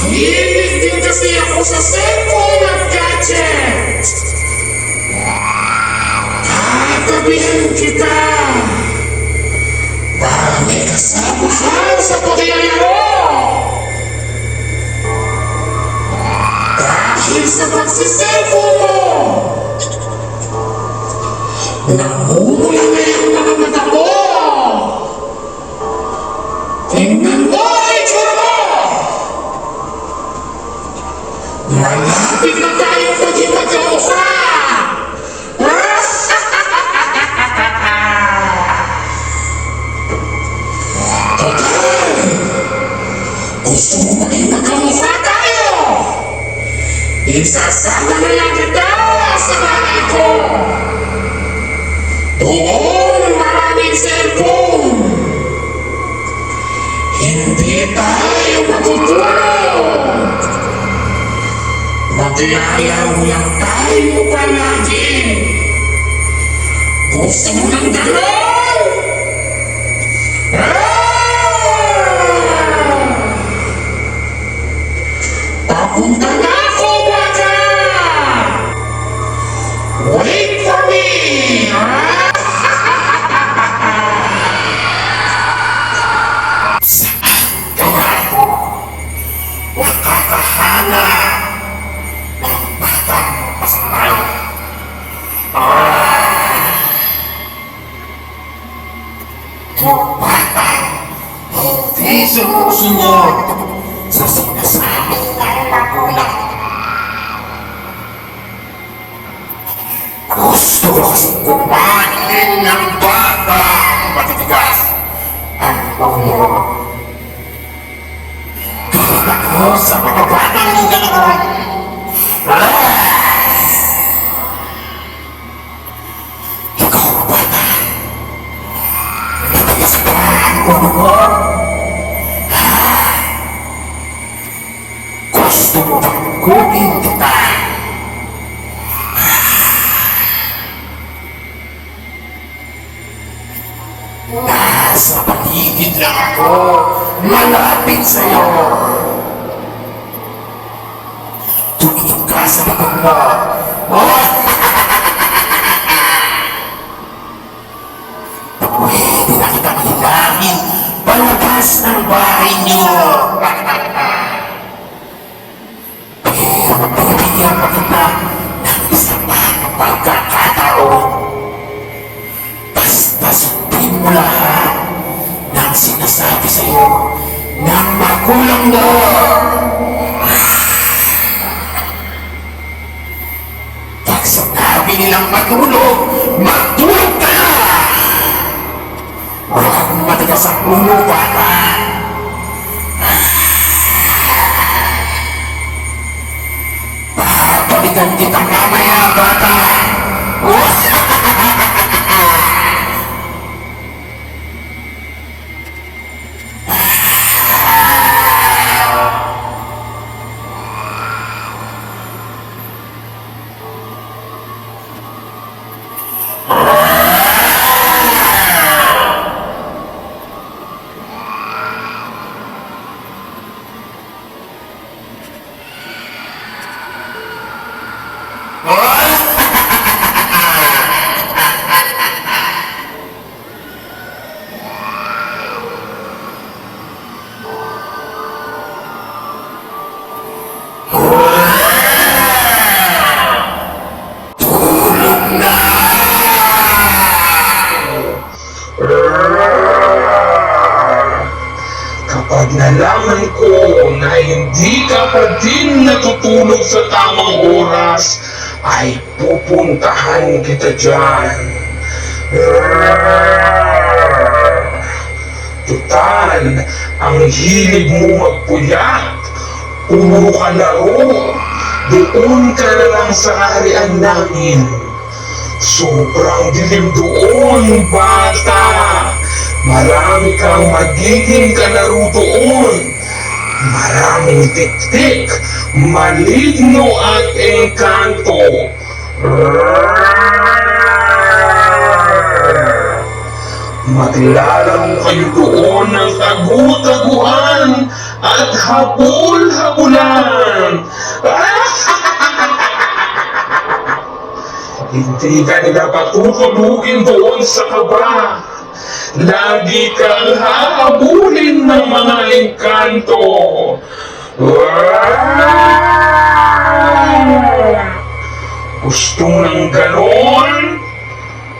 Mahilig din kasi ako sa cellphone at gadget! Tatabihan kita! Para may kasabuhan sa paglalaro! Dahil sa pagsiselfone mo! Namumula na yung mga mata mo! Na tayong maging magkausap! Okay! Gusto mo maging magkamukha tayo? Isasama na lang kita Maglayaw lang tayo palagi! Gusto mo ng gano'n? Batang hindi sumusunod sa sinasabi ng magulang. Gusto kumain ng bata matitigas ang ulo. Gusto mo bang kunin kita? Nasa paligid lang ako, malapit sa'yo. Tumingin ka sa likod mo. Oh! Pwede na kita mahilangin palabas ng bahay niyo. Bibigyan pa kita ng isa pang pagkakataon. Basta sundin mo lahat ng sinasabi sa'yo ng magulang mo. Matulog, matulog ka na! Huwag matigas ang ulo, bata. Balikan kita mamaya, bata! Kapag nalaman ko na hindi ka pa din natutulog sa tamang oras, ay pupuntahan kita dyan. Tutal, ang hilig mo magpuyat. Puro ka laro. Doon ka na lang sa kaharian namin. Sobrang dilim doon, bata. Marami kang magiging kalaro doon. Maraming tiktik, maligno at engkanto. Maglalaro kayo doon ng tagu-taguan at habol-habulan. Hindi ka nila patutulugin doon sa kaba. Lagi kang hahabulin ng mga engkanto. Gusto ng ganon?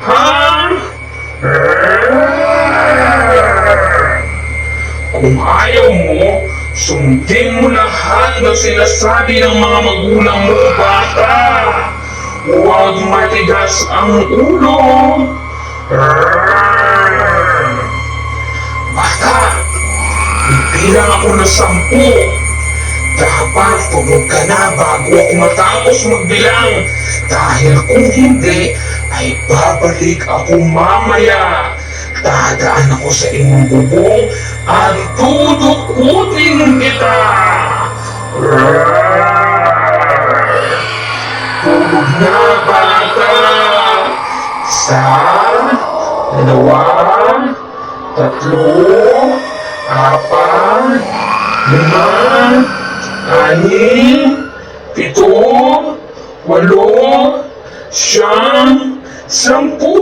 Ha? Kung ayaw mo, sundin mo lahat ng sinasabi ng mga magulang mo, bata. Huwag matigas ang ulo. Bata, bibilang ako ng sampu. Dapat tulog ka na bago ako matapos magbilang. Dahil kung hindi, ay babalik ako mamaya. Dadaan ako sa iyong bubong at tudukutin kita. Tulog na bata. Isa, dalawa, tatlo, apat, lima, anim, pito, walo, siyam, sampu.